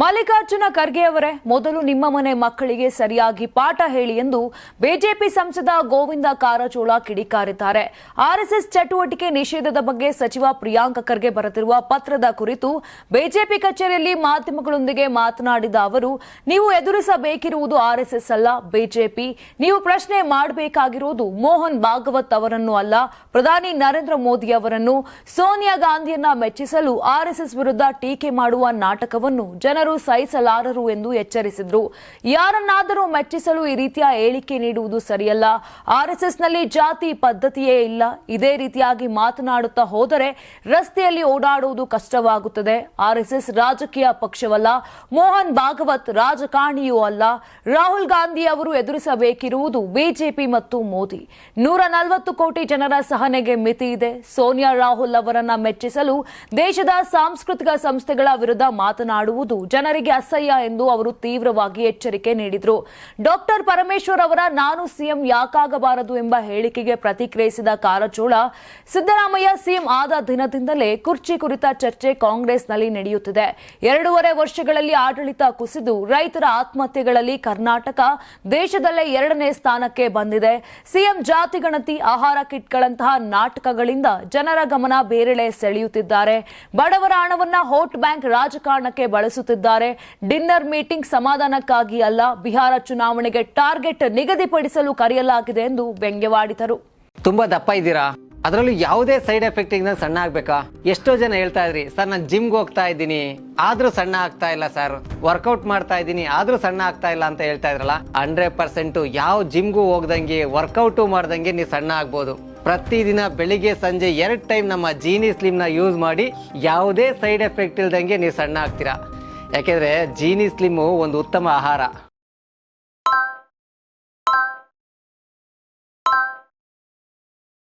ಮಲ್ಲಿಕಾರ್ಜುನ ಖರ್ಗೆ ಅವರೇ, ಮೊದಲು ನಿಮ್ಮ ಮನೆ ಮಕ್ಕಳಿಗೆ ಸರಿಯಾಗಿ ಪಾಠ ಹೇಳಿ ಎಂದು ಬಿಜೆಪಿ ಸಂಸದ ಗೋವಿಂದ ಕಾರಜೋಳ ಕಿಡಿಕಾರಿದ್ದಾರೆ. ಆರ್ಎಸ್ಎಸ್ ಚಟುವಟಿಕೆ ನಿಷೇಧದ ಬಗ್ಗೆ ಸಚಿವ ಪ್ರಿಯಾಂಕ ಖರ್ಗೆ ಬರೆದಿರುವ ಪತ್ರದ ಕುರಿತು ಬಿಜೆಪಿ ಕಚೇರಿಯಲ್ಲಿ ಮಾಧ್ಯಮಗಳೊಂದಿಗೆ ಮಾತನಾಡಿದ ಅವರು, ನೀವು ಎದುರಿಸಬೇಕಿರುವುದು ಆರ್ಎಸ್ಎಸ್ ಅಲ್ಲ, ಬಿಜೆಪಿ. ನೀವು ಪ್ರಶ್ನೆ ಮಾಡಬೇಕಾಗಿರುವುದು ಮೋಹನ್ ಭಾಗವತ್ ಅವರನ್ನು ಅಲ್ಲ, ಪ್ರಧಾನಿ ನರೇಂದ್ರ ಮೋದಿ ಅವರನ್ನು. ಸೋನಿಯಾ ಗಾಂಧಿಯನ್ನ ಮೆಚ್ಚಿಸಲು ಆರ್ಎಸ್ಎಸ್ ವಿರುದ್ಧ ಟೀಕೆ ಮಾಡುವ ನಾಟಕವನ್ನು ಜನರು ಸಹಿಸಲಾರರು ಎಂದು ಎಚ್ಚರಿಸಿದರು. ಯಾರನ್ನಾದರೂ ಮೆಚ್ಚಿಸಲು ಈ ರೀತಿಯ ಹೇಳಿಕೆ ನೀಡುವುದು ಸರಿಯಲ್ಲ. ಆರ್ಎಸ್ಎಸ್ನಲ್ಲಿ ಜಾತಿ ಪದ್ಧತಿಯೇ ಇಲ್ಲ. ಇದೇ ರೀತಿಯಾಗಿ ಮಾತನಾಡುತ್ತಾ ಹೋದರೆ ರಸ್ತೆಯಲ್ಲಿ ಓಡಾಡುವುದು ಕಷ್ಟವಾಗುತ್ತದೆ. ಆರ್ಎಸ್ಎಸ್ ರಾಜಕೀಯ ಪಕ್ಷವಲ್ಲ. ಮೋಹನ್ ಭಾಗವತ್ ರಾಜಕಾರಣಿಯೂ ಅಲ್ಲ. ರಾಹುಲ್ ಗಾಂಧಿ ಅವರು ಎದುರಿಸಬೇಕಿರುವುದು ಬಿಜೆಪಿ ಮತ್ತು ಮೋದಿ. ನೂರ ನಲವತ್ತು ಕೋಟಿ ಜನರ ಸಹನೆಗೆ ಮಿತಿ ಇದೆ. ಸೋನಿಯಾ ರಾಹುಲ್ ಅವರನ್ನ ಮೆಚ್ಚಿಸಲು ದೇಶದ ಸಾಂಸ್ಕೃತಿಕ ಸಂಸ್ಥೆಗಳ ವಿರುದ್ಧ ಮಾತನಾಡುವುದು ಜನರಿಗೆ ಅಸಹ್ಯ ಎಂದು ಅವರು ತೀವ್ರವಾಗಿ ಎಚ್ಚರಿಕೆ ನೀಡಿದರು. ಡಾಕ್ಟರ್ ಪರಮೇಶ್ವರ್ ಅವರ ನಾನು ಸಿಎಂ ಯಾಕಾಗಬಾರದು ಎಂಬ ಹೇಳಿಕೆಗೆ ಪ್ರತಿಕ್ರಿಯಿಸಿದ ಕಾರಜೋಳ, ಸಿದ್ದರಾಮಯ್ಯ ಸಿಎಂ ಆದ ದಿನದಿಂದಲೇ ಕುರ್ಚಿ ಕುರಿತ ಚರ್ಚೆ ಕಾಂಗ್ರೆಸ್ನಲ್ಲಿ ನಡೆಯುತ್ತಿದೆ. ಎರಡೂವರೆ ವರ್ಷಗಳಲ್ಲಿ ಆಡಳಿತ ಕುಸಿದು ರೈತರ ಆತ್ಮಹತ್ಯೆಗಳಲ್ಲಿ ಕರ್ನಾಟಕ ದೇಶದಲ್ಲೇ ಎರಡನೇ ಸ್ಥಾನಕ್ಕೆ ಬಂದಿದೆ. ಸಿಎಂ ಜಾತಿ ಗಣತಿ, ಆಹಾರ ಕಿಟ್ಗಳಂತಹ ನಾಟಕಗಳಿಂದ ಜನರ ಗಮನ ಬೇರೆಡೆ ಸೆಳೆಯುತ್ತಿದ್ದಾರೆ. ಬಡವರ ಹಣವನ್ನ ವೋಟ್ ಬ್ಯಾಂಕ್ ರಾಜಕಾರಣಕ್ಕೆ ಬಳಸುತ್ತಿದ್ದಾರೆ ಡಿನ್ನರ್ ಮೀಟಿಂಗ್ ಸಮಾಧಾನಕ್ಕಾಗಿ ಅಲ್ಲ, ಬಿಹಾರ ಚುನಾವಣೆಗೆ ಟಾರ್ಗೆಟ್ ನಿಗದಿಪಡಿಸಲು ಕರೆಯಲಾಗಿದೆ ಎಂದು ವ್ಯಂಗ್ಯವಾಡಿದರು. ತುಂಬಾ ದಪ್ಪ ಇದ್ದೀರಾ? ಅದರಲ್ಲೂ ಯಾವುದೇ ಸೈಡ್ ಎಫೆಕ್ಟ್ ಇಂದ ಸಣ್ಣ ಆಗ್ಬೇಕಾ? ಎಷ್ಟೋ ಜನ ಹೇಳ್ತಾ ಇದ್ರಿ, ಸರ್, ನಾನು ಜಿಮ್ಗೆ ಹೋಗ್ತಾ ಇದ್ದೀನಿ. ಆದ್ರೂ ಸಣ್ಣ ಆಗ್ತಾ ಇಲ್ಲ, ಸರ್. ವರ್ಕೌಟ್ ಮಾಡ್ತಾ ಇದ್ದೀನಿ, ಆದ್ರೂ ಸಣ್ಣ ಆಗ್ತಾ ಇಲ್ಲ ಅಂತ ಹೇಳ್ತಾ ಇದ್ರಲ್ಲ, ಹಂಡ್ರೆಡ್ ಪರ್ಸೆಂಟ್ ಯಾವ ಜಿಮ್ಗೂ ಹೋಗ್ದಂಗೆ, ವರ್ಕೌಟು ಮಾಡ್ದಂಗೆ ನೀವು ಸಣ್ಣ ಆಗ್ಬೋದು. ಪ್ರತಿದಿನ ಬೆಳಿಗ್ಗೆ ಸಂಜೆ ಎರಡು ಟೈಮ್ ನಮ್ಮ ಜೀನಿ ಸ್ಲಿಮ್ನ ಯೂಸ್ ಮಾಡಿ ಯಾವುದೇ ಸೈಡ್ ಎಫೆಕ್ಟ್ ಇಲ್ದಂಗೆ ನೀವು ಸಣ್ಣ ಆಗ್ತೀರಾ? ಯಾಕೆಂದ್ರೆ ಜೀನಿ ಸ್ಲಿಮ್ಮು ಒಂದು ಉತ್ತಮ ಆಹಾರ.